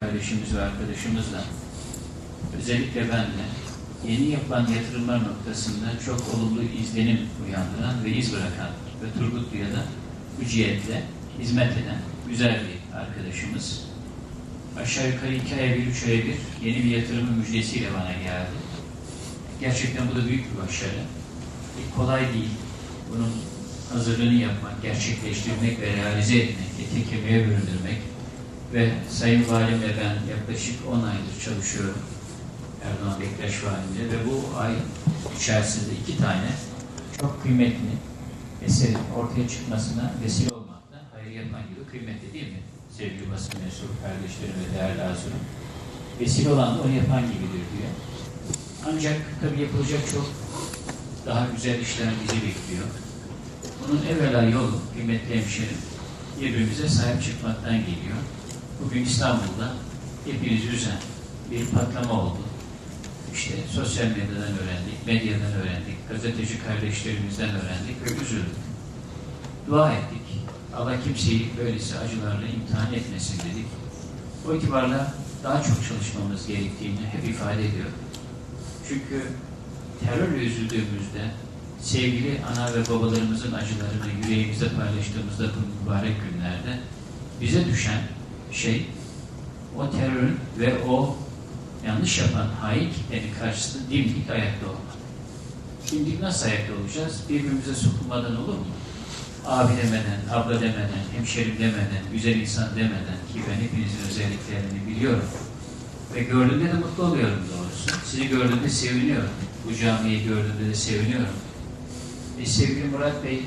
kardeşimiz ve arkadaşımızla özellikle ben de yeni yapılan yatırımlar noktasında çok olumlu izlenim uyandıran ve iz bırakan ve Turgutlu'ya da bu hizmet eden güzel bir arkadaşımız. Aşağı yukarı iki aya bir, üç aya bir yeni bir yatırımın müjdesiyle bana geldi. Gerçekten bu da büyük bir başarı. E, kolay değil. Bunun hazırlığını yapmak, gerçekleştirmek ve realize etmek, ete kemiğe büründürmek ve Sayın Valimle ben yaklaşık 10 aydır çalışıyorum. Erdoğan Bektaş Valimle ve bu ay içerisinde iki tane çok kıymetli eserin ortaya çıkmasına vesile olmakta hayır yapan gibi kıymetli değil mi? Sevgili basın mensubu kardeşlerim ve değerli Azurum. Vesile olan da onu yapan gibidir diyor. Ancak tabii yapılacak çok daha güzel işler bizi bekliyor. Bunun evvela yolu kıymetli hemşerim birbirimize sahip çıkmaktan geliyor. Bugün İstanbul'da hepiniz üzen bir patlama oldu. İşte sosyal medyadan öğrendik, medyadan öğrendik, gazeteci kardeşlerimizden öğrendik ve üzüldük. Dua ettik. Allah kimseyi böylesi acılarla imtihan etmesin dedik. O itibarla daha çok çalışmamız gerektiğini hep ifade ediyorum. Çünkü terörle üzüldüğümüzde sevgili ana ve babalarımızın acılarını yüreğimizde paylaştığımızda bu mübarek günlerde bize düşen şey o terörün ve o yanlış yapan hain kitlenin karşısında dimdik ayakta olmak. Dimdik nasıl ayakta olacağız? Birbirimize sokulmadan olur mu? Abi demeden, abla demeden, hemşerim demeden, güzel insan demeden ki ben hepinizin özelliklerini biliyorum. Ve gördüğümde de mutlu oluyorum doğrusu. Sizi gördüğümde seviniyorum. Bu camiyi gördüğümde de seviniyorum. Ve sevgili Murat Bey,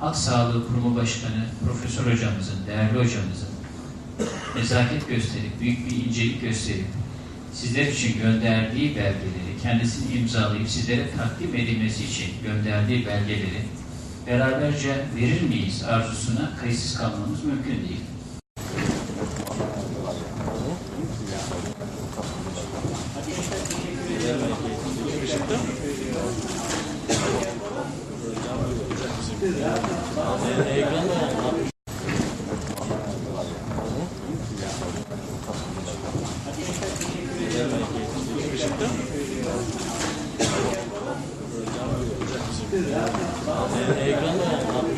Halk Sağlığı Kurumu Başkanı Profesör Hocamızın, değerli hocamızın nezaket gösterip, büyük bir incelik gösterip, sizler için gönderdiği belgeleri, kendisini imzalayıp sizlere takdim edilmesi için gönderdiği belgeleri beraberce verir miyiz arzusuna kayıtsız kalmamız mümkün değil. Ekranda